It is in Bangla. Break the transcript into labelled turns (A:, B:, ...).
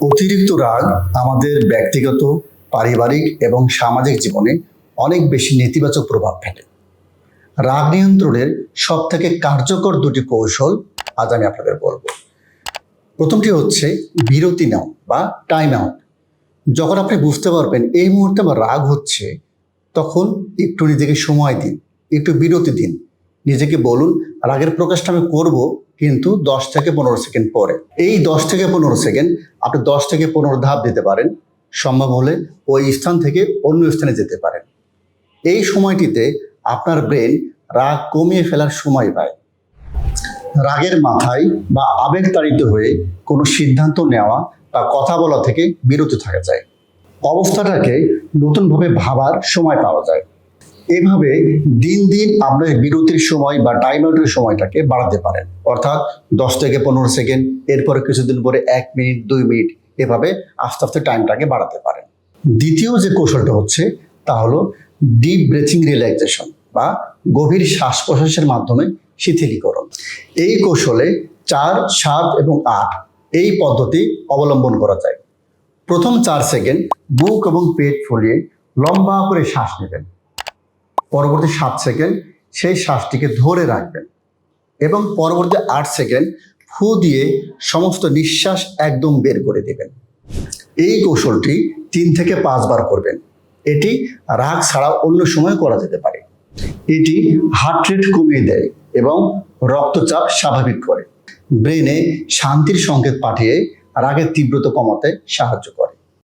A: অতিরিক্ত রাগ আমাদের ব্যক্তিগত, পারিবারিক এবং সামাজিক জীবনে অনেক বেশি নেতিবাচক প্রভাব ফেলে। রাগ নিয়ন্ত্রণের সব থেকে কার্যকর দুটি কৌশল আজ আমি আপনাদের বলব। প্রথমটি হচ্ছে বিরতি নাও বা টাইম আউট যখন আপনি বুঝতে পারবেন এই মুহূর্তে আমার রাগ হচ্ছে, তখন একটু নিজেকে সময় দিন, একটু বিরতি দিন। নিজেকে বলুন, রাগের প্রকাশটা আমি করব কিন্তু দশ থেকে পনেরো সেকেন্ড পরে। এই দশ থেকে পনেরো সেকেন্ড আপনি দশ থেকে পনেরো ধাপ দিতে পারেন। সম্ভব হলে ওই স্থান থেকে অন্য স্থানে যেতে পারেন। এই সময়টিতে আপনার ব্রেন রাগ কমিয়ে ফেলার সময় পায়। রাগের মাথায় বা আবেগ তাড়িত হয়ে কোনো সিদ্ধান্ত নেওয়া বা কথা বলা থেকে বিরত থাকা যায়। অবস্থাটাকে নতুনভাবে ভাবার সময় পাওয়া যায়। এভাবে দিন দিন আপনার বিরতির সময় বা টাইম আউটের সময়টাকে বাড়াতে পারেন। অর্থাৎ দশ থেকে পনেরো সেকেন্ড, এরপরে কিছুদিন পরে এক মিনিট, দুই মিনিট, এভাবে আস্তে আস্তে টাইমটাকে বাড়াতে পারেন। দ্বিতীয় যে কৌশলটা হচ্ছে, তা হলো ডিপ ব্রেথিং রিল্যাক্সেশন বা গভীর শ্বাস প্রশ্বাসের মাধ্যমে শিথিলীকরণ। এই কৌশলে চার, সাত এবং আট এই পদ্ধতি অবলম্বন করা যায়। প্রথম চার সেকেন্ড বুক এবং পেট ফুলিয়ে লম্বা করে শ্বাস নেবেন। পরবর্তী সাত সেকেন্ড সেই শ্বাসটিকে ধরে রাখবেন এবং পরবর্তী আট সেকেন্ড ফু দিয়ে সমস্ত নিঃশ্বাস একদম বের করে দেবেন। এই কৌশলটি তিন থেকে পাঁচবার করবেন। এটি রাগ ছাড়া অন্য সময় করা যেতে পারে। এটি হার্ট রেট কমিয়ে দেয় এবং রক্তচাপ স্বাভাবিক করে। ব্রেনে শান্তির সংকেত পাঠিয়ে রাগের তীব্রতা কমাতে সাহায্য করে।